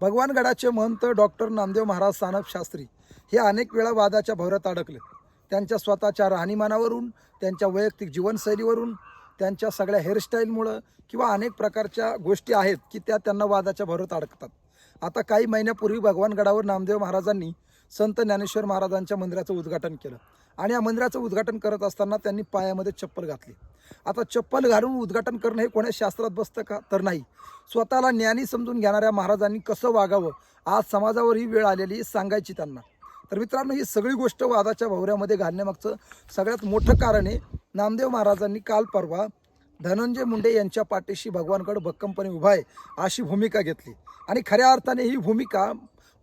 भगवानगडाचे महंत डॉक्टर नामदेव महाराज सानप शास्त्री हे अनेक वेळा वादाच्या भोवऱ्यात अडकले. त्यांच्या स्वतःच्या राहणीमानावरून त्यांच्या वैयक्तिक जीवनशैलीवरून त्यांच्या सगळ्या हेअरस्टाईलमुळं किंवा अनेक प्रकारच्या गोष्टी आहेत की त्या त्यांना वादाच्या भरत अडकतात. आता काही महिन्यापूर्वी भगवानगडावर नामदेव महाराजांनी संत ज्ञानेश्वर महाराजांच्या मंदिराचं उद्घाटन केलं. आणि या मंदिराचं उद्घाटन करत असताना त्यांनी पायामध्ये चप्पल घातली. आता चप्पल घालून उद्घाटन करणं हे कोण्या शास्त्रात बसतं का? तर नाही. स्वतःला ज्ञानी समजून घेणाऱ्या महाराजांनी कसं वागावं? आज समाजावर ही वेळ आलेली सांगायची त्यांना. तर मित्रांनो ही सगळी गोष्ट वादाच्या भवऱ्यामध्ये घालण्यामागचं सगळ्यात मोठं कारण आहे. नामदेव महाराजांनी काल परवा धनंजय मुंडे यांच्या पाठीशी भगवानगड भक्कमपणे उभा आहे अशी भूमिका घेतली. आणि खऱ्या अर्थाने ही भूमिका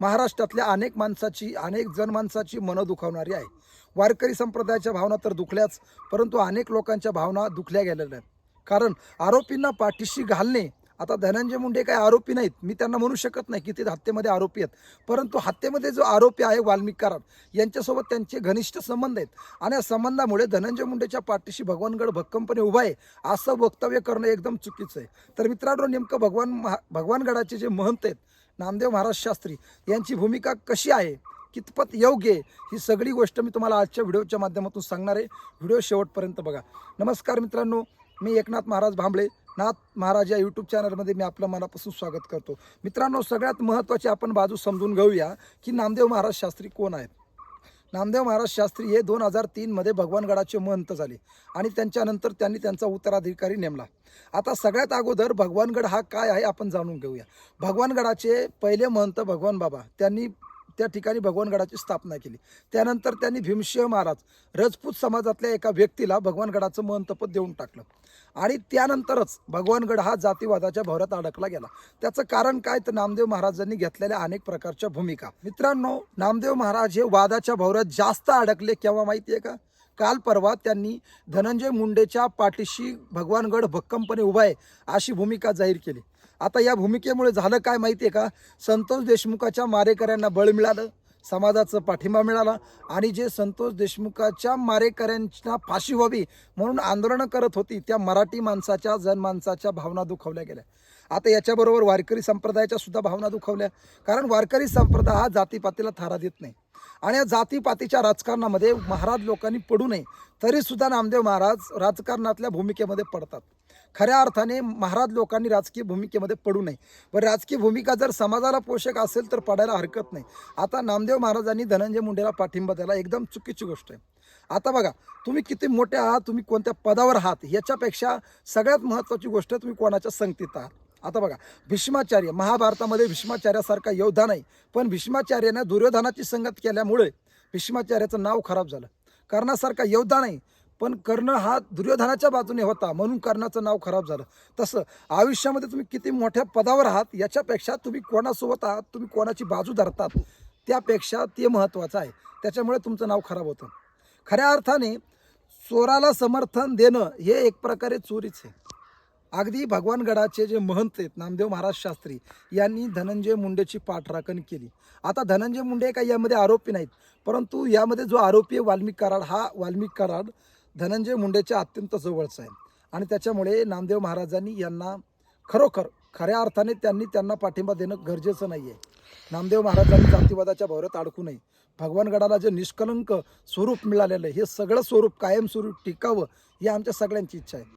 महाराष्ट्रातल्या अनेक माणसाची अनेक जनमानसाची मनं दुखावणारी आहे. वारकरी संप्रदायाच्या भावना तर दुखल्याच परंतु अनेक लोकांच्या भावना दुखल्या गेलेल्या आहेत. कारण आरोपींना पाठीशी घालणे आता धनंजय मुंडे काही आरोपी नाहीत. मी त्यांना म्हणू शकत नाही की ते हत्येमध्ये आरोपी आहेत. परंतु हत्येमध्ये जो आरोपी आहे वाल्मिक कराड यांच्यासोबत त्यांचे घनिष्ठ संबंध आहेत. आणि या संबंधामुळे धनंजय मुंडेच्या पाठीशी भगवानगड भक्कमपणे उभा आहे असं वक्तव्य करणं एकदम चुकीचं आहे. तर मित्रांनो नेमकं भगवान महा भगवानगडाचे जे महंत आहेत नामदेव महाराज शास्त्री यांची भूमिका कशी आहे? कितपत योग्य? आहे ही सगळी गोष्ट मी तुम्हाला आजच्या व्हिडिओच्या माध्यमातून सांगणार आहे. व्हिडिओ शेवटपर्यंत बघा. नमस्कार मित्रांनो मी एकनाथ महाराज भांबळे. नाथ महाराज या यूट्यूब चॅनलमध्ये मी आपलं मनापासून स्वागत करतो. मित्रांनो सगळ्यात महत्त्वाची आपण बाजू समजून घेऊया की नामदेव महाराज शास्त्री कोण आहेत? नामदेव महाराज शास्त्री हे दोन हजार तीनमध्ये भगवानगडाचे महंत झाले आणि त्यांच्यानंतर त्यांनी त्यांचा उत्तराधिकारी नेमला. आता सगळ्यात अगोदर भगवानगड हा काय आहे आपण जाणून घेऊया. भगवानगडाचे पहिले महंत भगवान बाबा त्यांनी त्या ठिकाणी भगवानगडाची स्थापना केली. त्यानंतर त्यांनी भीमसिंह महाराज रजपूत समाजातल्या एका व्यक्तीला भगवानगडाचं महंतपद देऊन टाकलं. आणि त्यानंतरच भगवानगड हा जातीवादाच्या भवरात अडकला गेला. त्याचं कारण काय तर नामदेव महाराजांनी घेतलेल्या अनेक प्रकारच्या भूमिका. मित्रांनो नामदेव महाराज हे वादाच्या भवरात जास्त अडकले केव्हा माहिती आहे का? काल परवा त्यांनी धनंजय मुंडेच्या पाठीशी भगवानगड भक्कमपणे उभा आहे अशी भूमिका जाहीर केली. आता या भूमिकेमुळे झालं काय माहिती आहे का? संतोष देशमुखाच्या मारेकऱ्यांना बळ मिळालं समाजाचं पाठिंबा मिळाला आणि जे संतोष देशमुखाच्या मारेकऱ्यांना फाशी व्हावी म्हणून आंदोलनं करत होती त्या मराठी माणसाच्या जनमानसाच्या भावना दुखवल्या गेल्या. आता याच्याबरोबर वारकरी संप्रदायाच्या सुद्धा भावना दुखवल्या. कारण वारकरी संप्रदाय हा जातीपातीला थारा देत नाही. आणि या जातीपातीच्या राजकारणामध्ये महाराज लोकांनी पडू नये तरीसुद्धा नामदेव महाराज राजकारणातल्या भूमिकेमध्ये पडतात. खऱ्या अर्थाने महाराज लोकांनी राजकीय भूमिकेमध्ये पडू नये. व राजकीय भूमिका जर समाजाला पोषक असेल तर पडायला हरकत नाही. आता नामदेव महाराजांनी धनंजय मुंडेला पाठिंबा दिला एकदम चुकीची गोष्ट आहे. आता बघा तुम्ही किती मोठे आहात तुम्ही कोणत्या पदावर आहात याच्यापेक्षा सगळ्यात महत्त्वाची गोष्ट तुम्ही कोणाच्या संगतीत आहात? आता बघा भीष्माचार्य महाभारतामध्ये भीष्माचार्यासारखा योद्धा नाही पण भीष्माचार्याने दुर्योधनाची संगत केल्यामुळे भीष्माचार्याचं नाव खराब झालं. कर्णासारखा योद्धा नाही पण कर्ण हा दुर्योधनाच्या बाजूने होता म्हणून कर्णाचं नाव खराब झालं. तसं आयुष्यामध्ये तुम्ही किती मोठ्या पदावर आहात याच्यापेक्षा तुम्ही कोणासोबत आहात तुम्ही कोणाची बाजू धरतात त्यापेक्षा ते महत्त्वाचं आहे. त्याच्यामुळे तुमचं नाव खराब होतं. खऱ्या अर्थाने चोराला समर्थन देणं हे एक प्रकारे चोरीच आहे. अगदी भगवानगडाचे जे महंत आहेत नामदेव महाराज शास्त्री यांनी धनंजय मुंडेची पाठराखण केली. आता धनंजय मुंडे काही यामध्ये आरोपी नाहीत परंतु यामध्ये जो आरोपी आहे वाल्मिक कराड हा वाल्मिक कराड धनंजय मुंडेच्या अत्यंत जवळचं आहे. आणि त्याच्यामुळे नामदेव महाराजांनी यांना खरोखर खऱ्या अर्थाने त्यांनी त्यांना पाठिंबा देणं गरजेचं नाही आहे नामदेव महाराजांनी जातीवादाच्या भवरात अडकू नये. भगवानगडाला जे निष्कलंक स्वरूप मिळालेलं आहे हे सगळं स्वरूप कायमस्वरूप टिकावं ही आमच्या सगळ्यांची इच्छा आहे.